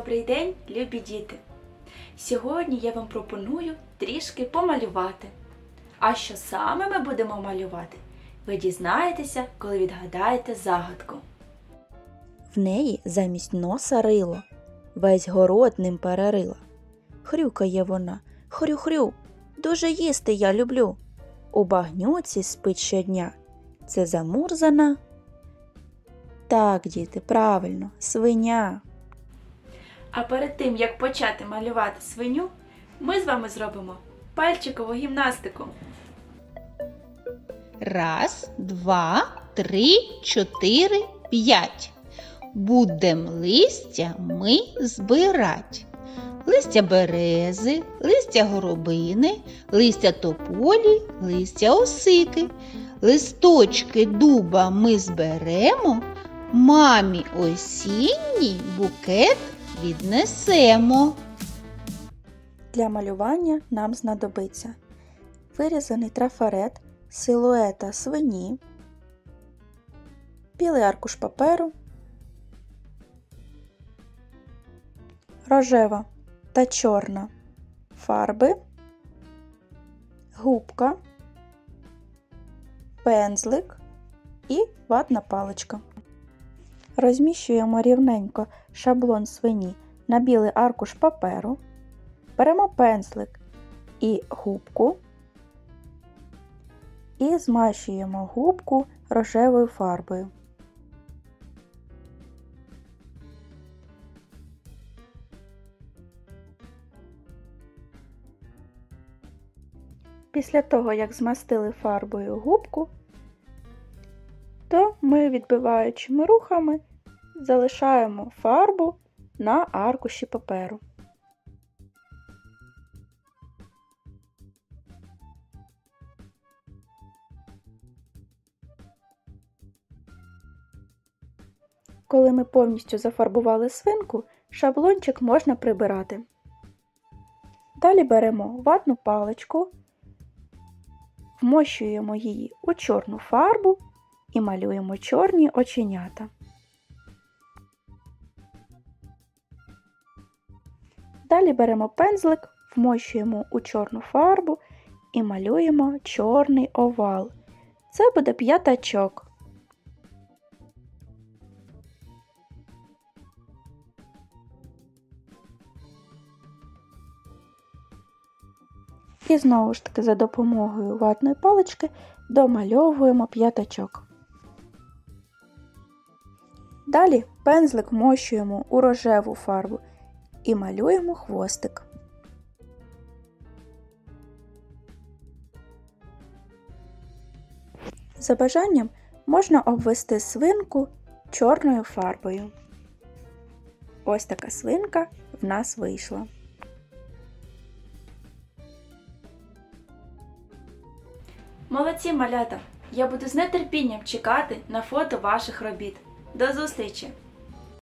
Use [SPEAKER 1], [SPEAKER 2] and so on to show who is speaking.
[SPEAKER 1] Добрий день, любі діти! Сьогодні я вам пропоную трішки помалювати. А що саме ми будемо малювати, ви дізнаєтеся, коли відгадаєте загадку.
[SPEAKER 2] В неї замість носа рило, весь город ним перерила. Хрюкає вона, хрю-хрю, дуже їсти я люблю. У багнюці спить щодня. Це замурзана. Так, діти, правильно, свиня.
[SPEAKER 1] А перед тим, як почати малювати свиню, ми з вами зробимо пальчикову гімнастику.
[SPEAKER 3] Раз, два, три, чотири, п'ять. Будем листя ми збирать. Листя берези, листя горобини, листя тополі, листя осики. Листочки дуба ми зберемо, мамі осінній букет віднесемо.
[SPEAKER 2] Для малювання нам знадобиться вирізаний трафарет силуета свині, білий аркуш паперу, рожева та чорна фарби, губка, пензлик і ватна паличка. Розміщуємо рівненько шаблон свині на білий аркуш паперу. Беремо пензлик і губку і змащуємо губку рожевою фарбою. Після того, як змастили фарбою губку, то ми відбиваючими рухами залишаємо фарбу на аркуші паперу. Коли ми повністю зафарбували свинку, шаблончик можна прибирати. Далі беремо ватну паличку, вмощуємо її у чорну фарбу і малюємо чорні оченята. Далі беремо пензлик, вмощуємо у чорну фарбу і малюємо чорний овал. Це буде п'ятачок. І знову ж таки за допомогою ватної палички домальовуємо п'ятачок. Далі пензлик вмощуємо у рожеву фарбу і малюємо хвостик. За бажанням можна обвести свинку чорною фарбою. Ось така свинка в нас вийшла.
[SPEAKER 1] Молодці малята! Я буду з нетерпінням чекати на фото ваших робіт. До зустрічі!